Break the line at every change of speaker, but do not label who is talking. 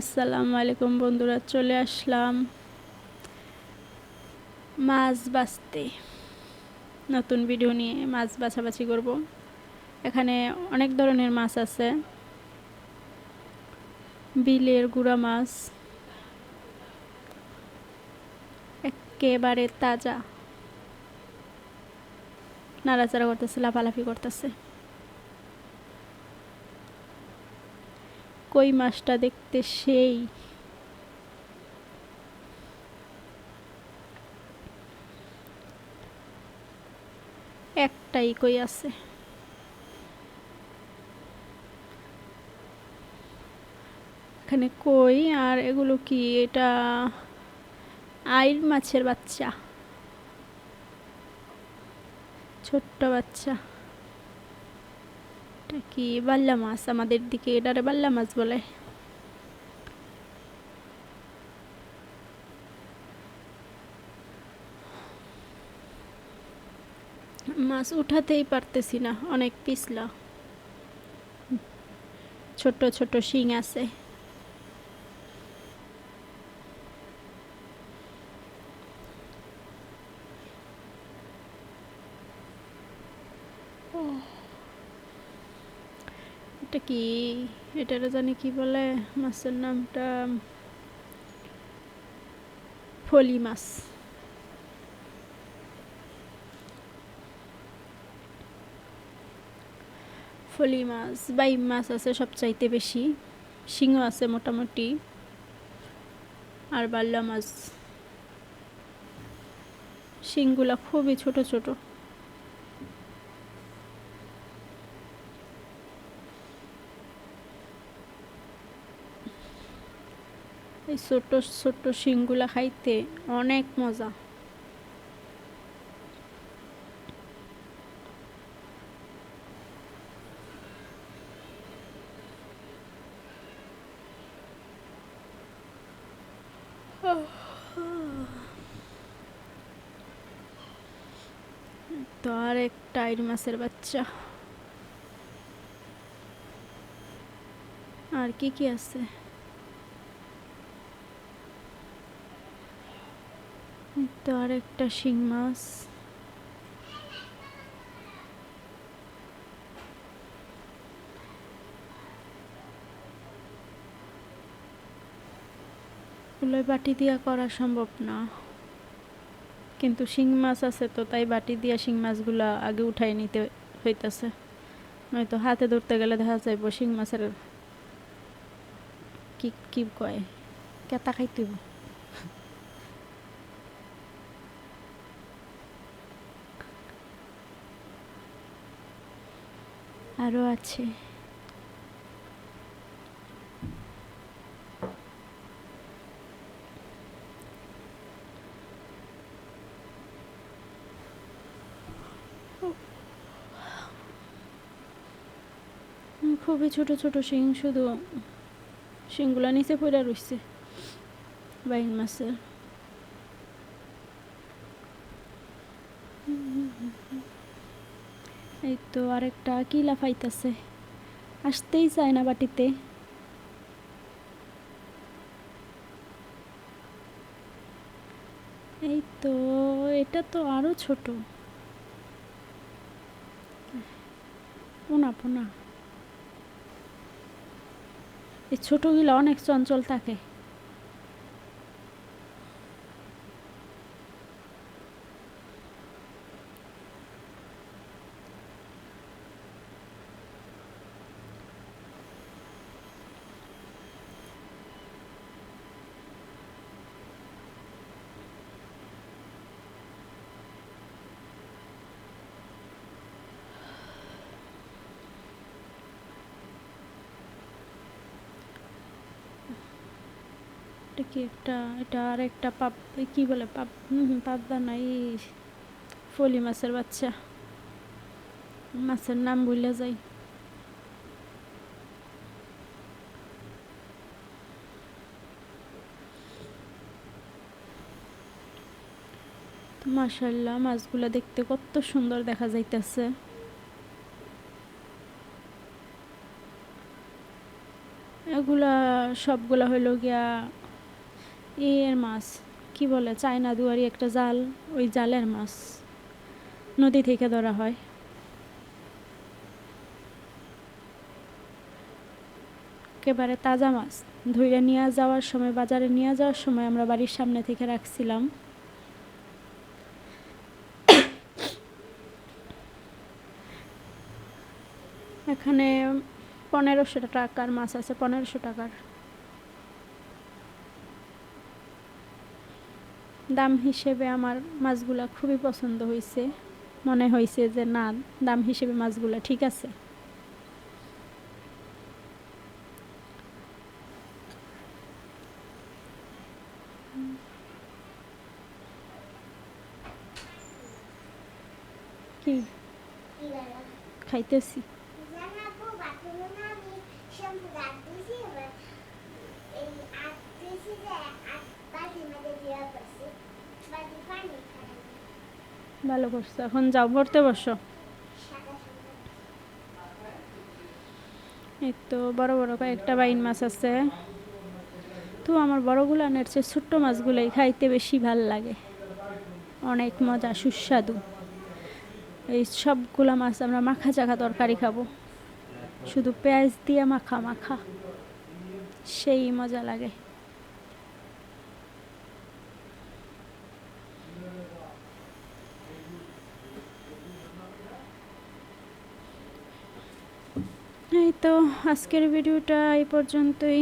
আসসালামু আলাইকুম বন্ধুরা, চলে আসলাম মাছ বাছতে। নতুন ভিডিও নিয়ে মাছ বাছাবাছি করব। এখানে অনেক ধরনের মাছ আছে। বিলের গুঁড়া মাছ, একেবারে তাজা। নাড়াচাড়া করতেছে, লাফালাফি করতেছে। কই মাছটা দেখতে সেই? একটাই কই আছে? এখানে কই? আর এগুলো কি? এটা আইর মাছের বাচ্চা। ছোট্ট বাচ্চা। এটা কি? বাল্লা মাছ, আমাদের দিকে এটারে বাল্লা মাছ বলে। মাছ উঠাতেই পারতেছি না, অনেক পিছলা। ছোট ছোট শিং আছে। এটা কি? এটারে জানি কি বলে? মাছের নামটা ফলি মাছ। ফলি মাছ বাই মাছ আছে সবচাইতে বেশি। শিঙ আছে মোটামুটি। আর বাল্লা মাছ। শিংগুলা খুবই ছোট ছোট। এই ছোট ছোট শিংগুলা খাইতে অনেক মজা। তো আর এক টাইর মাছের বাচ্চা। আর কি কি আছে এই তো আর একটা শিং মাছ। এগুলো বাটি দিয়া করা সম্ভব না। কিন্তু শিং মাছ আছে তো, তাই বাটি দিয়া শিং মাছগুলা আগে উঠাই নিতে হইতাছে। নয়তো হাতে ধরতে গেলে দেখা যাইব শিং মাছের কি কি কয়? কেতা খাইতেব আরও আছে। খুবই ছোট ছোট শিং শুধু শিংগুলা নিচে পড়ে রইছে বাইন মাছের। এই তো আরেকটা কি লাফাইতাছে আসতেই চায় না বাটিতে। এই তো এটা তো আরও ছোট। পোনা পোনা। এই ছোটগুলো অনেক চঞ্চল থাকে। কি একটা, এটা আর একটা পাপ কি বলে পাপ হুম পাবদা নাই ফলি মাছের বাচ্চা। মাছের নাম ভুলে যাই। মাশাল্লাহ মাছগুলা দেখতে কত সুন্দর দেখা যাইতেছে। এগুলা সবগুলা হইল গিয়া এর মাছ, কি বলে, চায়না দুয়ারি একটা জাল, ওই জালের মাছ নদী থেকে ধরা হয়। একেবারে তাজা মাছ, ধুইরে নিয়ে যাওয়ার সময়, বাজারে নিয়ে যাওয়ার সময় আমরা বাড়ির সামনে থেকে রাখছিলাম। এখানে পনেরোশো টাকার মাছ আছে, পনেরোশো টাকার। দাম হিসেবে আমার মাছগুলা খুবই পছন্দ হয়েছে মনে হয়েছে যে না দাম হিসেবে মাছগুলা ঠিক আছে। কি? খাইতেছি। ভালো করছ এখন যাও, পড়তে বসো। এই তো বড় বড় কয়েকটা বাইন মাছ আছে। তো আমার বড়গুলো আনের চেয়ে ছোট্ট মাছগুলোই খাইতে বেশি ভালো লাগে। অনেক মজা, সুস্বাদু। এই সবগুলা মাছ আমরা মাখা চাখা তরকারি খাব। শুধু পেঁয়াজ দিয়ে মাখা মাখা। সেই মজা লাগে। এই তো আজকের ভিডিওটা এই পর্যন্তই।